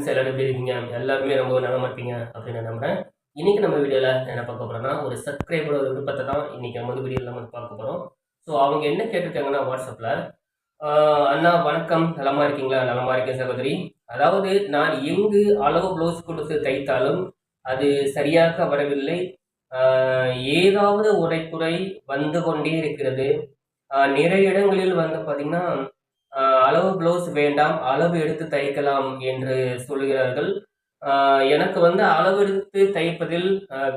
Friends எல்லாரும் எப்படி இருக்கீங்க? எல்லாருமே ரொம்ப நலமா இருப்பீங்க அப்படின்னு நம்புறேன். இன்னைக்கு நம்ம வீடியோவில் என்ன பார்க்க போறோம்னா ஒரு சப்ஸ்கிரைபரோட விருப்பத்தை தான் இன்னைக்கு நம்ம வந்து வீடியோவில் நம்ம பார்க்க போகிறோம் ஸோ அவங்க என்ன கேட்டிருக்காங்கன்னா வாட்ஸ்அப்பில் அண்ணா வணக்கம். நலமா இருக்கீங்களா? நலமா இருக்கேன் சகோதரி. அதாவது நான் எங்கு அளவு ப்ளவுஸ் கொடுத்து தைத்தாலும் அது சரியாக வரவில்லை. ஏதாவது உரைக்குறை வந்து கொண்டே இருக்கிறது. நிறைய இடங்களில் வந்து பார்த்தீங்கன்னா அளவு ப்ளவுஸ் வேண்டாம் அளவு எடுத்து தைக்கலாம் என்று சொல்கிறார்கள். எனக்கு வந்து அளவெடுத்து தைப்பதில்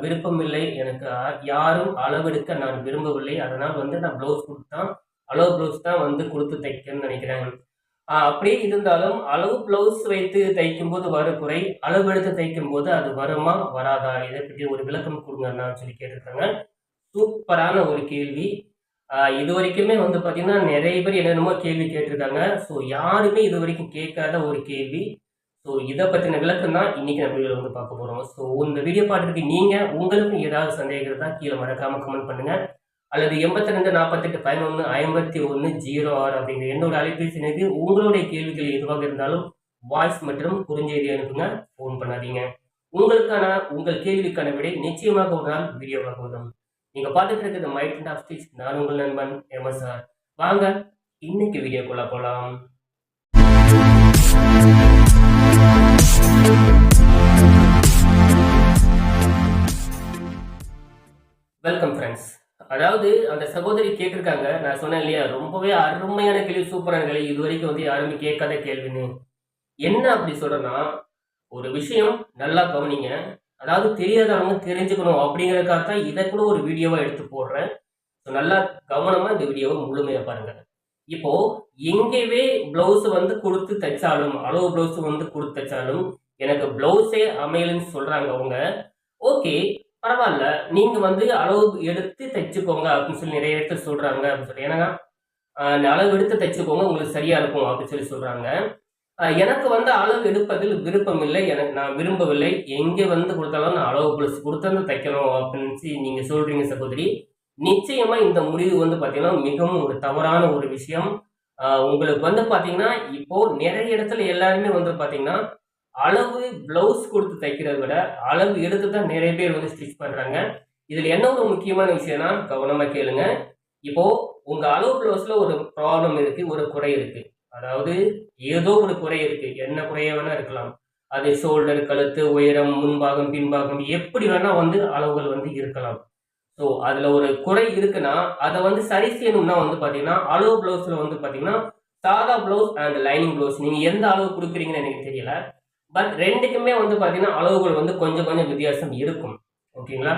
விருப்பமில்லை எனக்கு யாரும் அளவெடுக்க நான் விரும்பவில்லை. அதனால் வந்து நான் ப்ளவுஸ் கொடுத்தான் அளவு ப்ளவுஸ் தான் வந்து கொடுத்து தைக்கணும்னு நினைக்கிறேன் அப்படியே இருந்தாலும் அளவு ப்ளவுஸ் வைத்து தைக்கும்போது வர குறை அளவு எடுத்து தைக்கும் போது அது வருமா வராதா? இதை பற்றி ஒரு விளக்கம் கொடுங்கன்னு சொல்லி கேட்டிருக்காங்க. சூப்பரான ஒரு கேள்வி. இது வரைக்குமே வந்து பார்த்தீங்கன்னா நிறைய பேர் என்னென்னமோ கேள்வி கேட்டிருக்காங்க. ஸோ யாருமே இது வரைக்கும் கேட்காத ஒரு கேள்வி. ஸோ இதை பற்றின விளக்கம் தான் இன்றைக்கி நம்ம வீடியோவில் வந்து பார்க்க போகிறோம் ஸோ இந்த வீடியோ பார்த்துட்டு நீங்கள் உங்களுக்கும் ஏதாவது சந்தேகம் இருந்தால் கீழே மறக்காம கமெண்ட் பண்ணுங்கள் அல்லது எண்பத்தி ரெண்டு நாற்பத்தெட்டு பதினொன்று ஐம்பத்தி ஒன்று ஜீரோ ஆறு அப்படிங்கிற என்னோட அலைபேசி எனக்கு உங்களுடைய கேள்விகள் எதுவாக இருந்தாலும் வாய்ஸ் மற்றும் குறுஞ்செய்தி அனுப்புங்க. ஃபோன் பண்ணாதீங்க. உங்களுக்கான உங்கள் கேள்விக்கான விடை நிச்சயமாக ஒரு நாள் வீடியோவாக வரும். நீங்க பார்த்துட்டு இருக்கிறது மைண்ட் அண்ட் ஆஃப் ஸ்டிச் நான் உங்கள் நண்பன் எம்எஸ்ஆர் வாங்க இன்னைக்கு வீடியோக்குள்ள போலாம். வெல்கம் ஃப்ரெண்ட்ஸ் அதாவது அந்த சகோதரி கேட்டிருக்காங்க. நான் சொன்னேன் இல்லையா ரொம்பவே அருமையான கேள்வி சூப்பரான கேள்வி. இது வரைக்கும் வந்து யாருமே கேட்காத கேள்வின்னு. என்ன அப்படி சொல்றேன்னா ஒரு விஷயம் நல்லா கவனிங்க. அதாவது தெரியாதவங்க தெரிஞ்சுக்கணும் அப்படிங்கிறதுக்காக தான் இதை கூட ஒரு வீடியோவாக எடுத்து போடுறேன். ஸோ நல்லா கவனமாக இந்த வீடியோவை முழுமையாக பாருங்கள் இப்போ எங்கேவே பிளவுஸ் வந்து கொடுத்து தைச்சாலும் அளவு பிளவுஸ் வந்து கொடுத்து தைச்சாலும் எனக்கு பிளவுஸே அமையலன்னு சொல்றாங்க அவங்க. ஓகே பரவாயில்ல. நீங்க வந்து அளவு எடுத்து தைச்சுக்கோங்க அப்படின்னு சொல்லி நிறைய இடத்துல சொல்றாங்க அப்படின்னு சொல்லி. ஏன்னா அளவு எடுத்து தைச்சுக்கோங்க உங்களுக்கு சரியா இருக்கும் அப்படின்னு சொல்லி சொல்றாங்க. எனக்கு வந்து அளவு எடுப்பதில் விருப்பம் இல்லை எனக்கு நான் விரும்பவில்லை. எங்கே வந்து கொடுத்தாலும் நான் அளவு பிளஸ் கொடுத்து தைக்கணும் அப்படின்னு நீங்கள் நீங்க சொல்றீங்க சகோதரி. நிச்சயமா இந்த முடிவு வந்து பாத்தீங்கன்னா மிகவும் ஒரு தவறான ஒரு விஷயம். உங்களுக்கு வந்து பாத்தீங்கன்னா இப்போ நிறைய இடத்துல எல்லாருமே வந்து பாத்தீங்கன்னா அளவு பிளவுஸ் கொடுத்து தைக்கிறத விட அளவு எடுத்து தான் நிறைய பேர் வந்து ஸ்டிச் பண்றாங்க. இதுல என்ன ஒரு முக்கியமான விஷயம்னா கவனமா கேளுங்க. இப்போ உங்க அளவு பிளவுஸ்ல ஒரு ப்ராப்ளம் இருக்கு ஒரு குறை இருக்கு. அதாவது ஏதோ ஒரு குறை இருக்கு. என்ன குறைய வேணா இருக்கலாம். அது ஷோல்டர் கழுத்து உயரம் முன்பாகம் பின்பாகம் எப்படி வேணா வந்து அளவுகள் வந்து இருக்கலாம். ஸோ அதுல ஒரு குறை இருக்குன்னா அதை வந்து சரி செய்யணும்னா வந்து பாத்தீங்கன்னா அளவு பிளவுஸ்ல வந்து பாத்தீங்கன்னா சாதா பிளவுஸ் அண்ட் லைனிங் பிளவுஸ் நீங்க எந்த அளவு கொடுக்குறீங்கன்னு எனக்கு தெரியல. பட் ரெண்டுக்குமே வந்து பாத்தீங்கன்னா அளவுகள் வந்து கொஞ்சம் கொஞ்சம் வித்தியாசம் இருக்கும். ஓகேங்களா?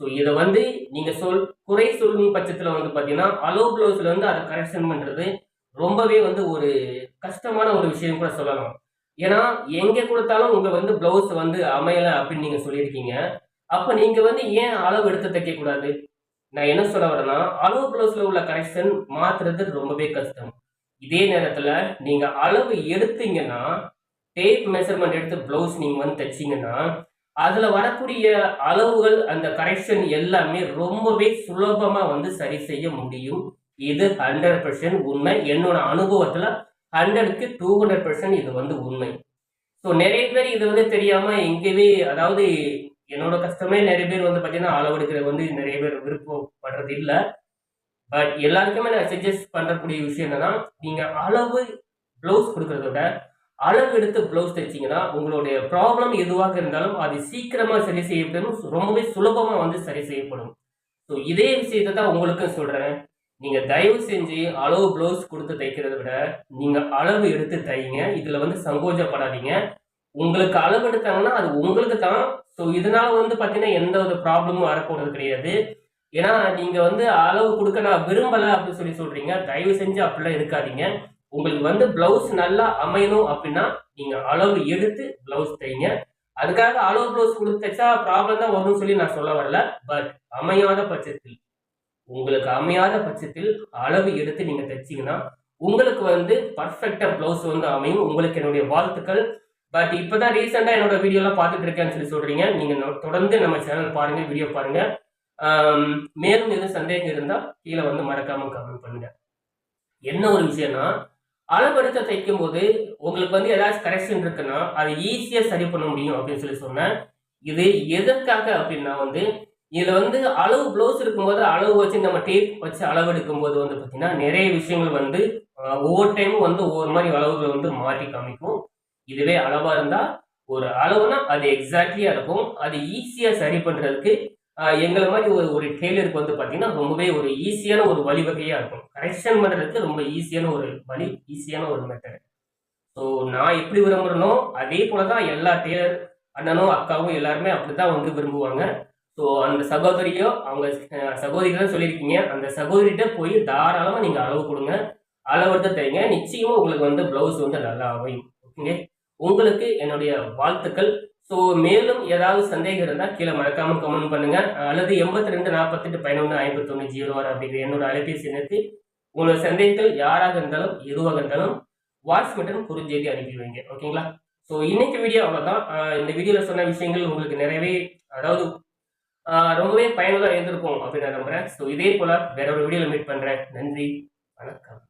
ஸோ இதை வந்து நீங்க சொல் குறை சொல்லும் பட்சத்துல வந்து பாத்தீங்கன்னா அளவு பிளவுஸ்ல வந்து அதை கரெக்ஷன் பண்றது ரொம்பவே வந்து ஒரு கஷ்டமான ஒரு விஷயம் கூட சொல்லலாம். ஏன்னா எங்க கொடுத்தாலும் உங்க வந்து பிளவுஸ் வந்து அமையல அப்படின்னு நீங்க சொல்லியிருக்கீங்க. அப்ப நீங்க வந்து ஏன் அளவு எடுத்து தைக்க கூடாது நான் என்ன சொல்ல வரேன்னா அளவு பிளவுஸ்ல உள்ள கரெக்ஷன் மாத்துறது ரொம்பவே கஷ்டம். இதே நேரத்துல நீங்க அளவு எடுத்தீங்கன்னா டேப் மெஷர்மெண்ட் எடுத்து பிளவுஸ் நீங்க வந்து தைச்சிங்கன்னா அதுல வரக்கூடிய அளவுகள் அந்த கரெக்ஷன் எல்லாமே ரொம்பவே சுலபமா வந்து சரி செய்ய முடியும். இது ஹண்ட்ரட் பர்சன்ட் உண்மை. என்னோட அனுபவத்தில் ஹண்ட்ரடுக்கு டூ ஹண்ட்ரட் பர்சன்ட் இது வந்து உண்மை. ஸோ நிறைய பேர் இது வந்து தெரியாமல் எங்கேயுமே அதாவது என்னோட கஷ்டமே நிறைய பேர் வந்து பார்த்தீங்கன்னா அளவெடுக்கிற வந்து நிறைய பேர் விருப்பப்படுறது இல்லை. பட் எல்லாருக்குமே நான் சஜஸ்ட் பண்ணக்கூடிய விஷயம் என்னன்னா நீங்கள் அளவு ப்ளவுஸ் கொடுக்கறத விட அளவு எடுத்து ப்ளவுஸ் தைச்சிங்கன்னா உங்களுடைய ப்ராப்ளம் எதுவாக இருந்தாலும் அது சீக்கிரமாக சரி செய்யப்படும். ரொம்பவே சுலபமாக வந்து சரி செய்யப்படும். ஸோ இதே விஷயத்தை தான் உங்களுக்கும் சொல்கிறேன் நீங்க தயவு செஞ்சு அளவு ப்ளவுஸ் கொடுத்து தைக்கிறத விட நீங்க அளவு எடுத்து தைங்க. இதுல வந்து சங்கோஜப்படாதீங்க. உங்களுக்கு அளவு எடுத்தாங்கன்னா அது உங்களுக்கு தான். ஸோ இதனால வந்து பார்த்தீங்கன்னா எந்த ஒரு ப்ராப்ளமும் வரப்போறது கிடையாது. ஏன்னா நீங்க வந்து அளவு கொடுக்க நான் விரும்பல அப்படின்னு சொல்லி சொல்றீங்க. தயவு செஞ்சு அப்படிலாம் இருக்காதீங்க. உங்களுக்கு வந்து பிளவுஸ் நல்லா அமையணும் அப்படின்னா நீங்க அளவு எடுத்து பிளவுஸ் தைங்க. அதுக்காக அளவு பிளவுஸ் கொடுத்து தைச்சா ப்ராப்ளம் தான் வரும்னு சொல்லி நான் சொல்ல வரல. பட் அமையாத பட்சத்தில். உங்களுக்கு அமையாத பட்சத்தில் அளவு எடுத்து நீங்க தைச்சீங்கன்னா உங்களுக்கு வந்து பர்ஃபெக்டா பிளவுஸ் வந்து அமையும். உங்களுக்கு என்னுடைய வாழ்த்துக்கள். பட் இப்பதான் ரீசெண்டா என்னோட வீடியோலாம் பார்த்துட்டு இருக்கேன்னு சொல்லி சொல்றீங்க. நீங்க தொடர்ந்து நம்ம சேனல் பாருங்க வீடியோ பாருங்க. மேலும் எதுவும் சந்தேகம் இருந்தா கீழே வந்து மறக்காம கமெண்ட் பண்ணுங்க. என்ன ஒரு விஷயம்னா அளவெடுத்து தைக்கும் போது உங்களுக்கு வந்து ஏதாச்சும் கரெக்ஷன் இருக்குன்னா அதை ஈஸியா சரி பண்ண முடியும் அப்படின்னு சொல்லி சொன்னேன். இது எதற்காக அப்படின்னா வந்து இதில் வந்து அளவு ப்ளவுஸ் இருக்கும்போது அளவு வச்சு நம்ம டேப் வச்சு அளவு எடுக்கும்போது வந்து பார்த்திங்கன்னா நிறைய விஷயங்கள் வந்து ஒவ்வொரு டைமும் வந்து ஒவ்வொரு மாதிரி அளவுகள் வந்து மாற்றி காமிக்கும். இதுவே அளவாக இருந்தால் ஒரு அளவுனா அது எக்ஸாக்ட்லியாக இருக்கும். அது ஈஸியாக சரி பண்ணுறதுக்கு எங்களை மாதிரி ஒரு ஒரு டெய்லருக்கு வந்து பார்த்திங்கன்னா ரொம்பவே ஒரு ஈஸியான ஒரு வழிவகையாக இருக்கும். கரெக்ஷன் பண்ணுறதுக்கு ரொம்ப ஈஸியான ஒரு வழி ஈஸியான ஒரு மெத்தட் ஸோ நான் எப்படி விரும்புகிறேனோ அதே போலதான் எல்லா டெய்லர் அண்ணனும் அக்காவும் எல்லாருமே அப்படி தான் வந்து விரும்புவாங்க. ஸோ அந்த சகோதரியோ அவங்க சகோதரி தான் சொல்லியிருக்கீங்க. அந்த சகோதரிகிட்ட போய் தாராளமாக நீங்கள் அளவு கொடுங்க. அளவெடுத்து தைங்க நிச்சயமாக உங்களுக்கு வந்து ப்ளவுஸ் வந்து நல்லா அமையும். ஓகேங்க உங்களுக்கு என்னுடைய வாழ்த்துக்கள். ஸோ மேலும் ஏதாவது சந்தேகம் இருந்தால் கீழே மறக்காம கமெண்ட் பண்ணுங்க. அல்லது எண்பத்தி ரெண்டு நாற்பத்தெட்டு பதினொன்று ஐம்பத்தொன்று ஜீரோ ஆறு அப்படிங்கிற என்னோட அலைபேசி எண்ணுக்கு உங்களோட சந்தேகங்கள் யாராக இருந்தாலும் எதுவாக இருந்தாலும் வாட்ஸ் மற்றும் குறுஞ்செய்தி அனுப்பி வைங்க. ஓகேங்களா ஸோ இன்னைக்கு வீடியோ அவ்வளோதான் இந்த வீடியோவில் சொன்ன விஷயங்கள் உங்களுக்கு நிறையவே அதாவது ரொம்பவே பயனுள்ளதாக இருந்திருக்கும் அப்படின்னு நான் நம்புறேன். ஸோ இதே போல வேற ஒரு வீடியோவில் மீட் பண்றேன். நன்றி. வணக்கம்.